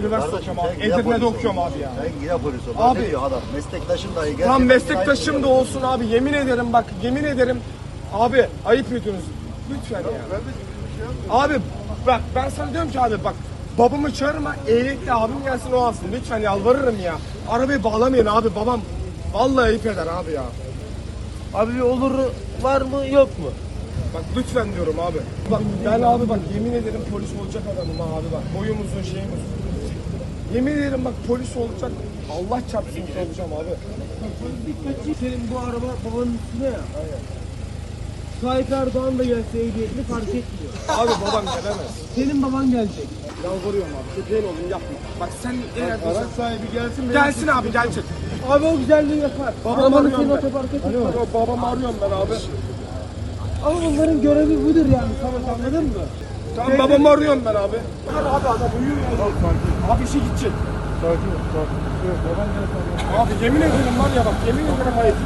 üniversite okuyorum abi. Edirne'de okuyorum abi ya. Sen yine polis ol. Abi. Ne diyor adam? Meslektaşım dahi. gel Tam meslektaşım da olsun abi. Yemin ederim bak yemin ederim. Abi ayıp ediyorsunuz. Lütfen ya. Abi bak ben sana diyorum ki abi bak babamı çağırma ehliyetli abim gelsin o alsın. Lütfen yalvarırım ya. Arabayı bağlamayın abi babam. Vallahi ayıp eder abi ya. Abi bir oluru var mı yok mu? Bak lütfen diyorum abi. Bak ben abi bak yemin ederim polis olacak adamım abi bak. Boyum uzun şeyim uzun. Yemin ederim bak polis olacak. Allah çarpsın olacağım abi. Senin bu araba babanın üstüne ya. Tayyip Erdoğan da gelse ehliyetli fark etmiyor. Abi babam gelemez. Senin baban gelecek. Yalvarıyorum abi. Güzel olun yapma. Bak sen eğer Araç sahibi gelsin. Gelsin abi gelecek. Abi o güzelliği yapar. Babam Arabanı arıyorum senin ben. otoparka. Alo, babamı arıyorum ben abi. Ama onların görevi budur yani. Samet anladın mı? Tamam babamı arıyorum ben abi. Abi adam uyuyor ya. Abi işe gidecek. Sakin ol. Sakin. Abi yemin ederim var ya bak yemin ederim ayıp.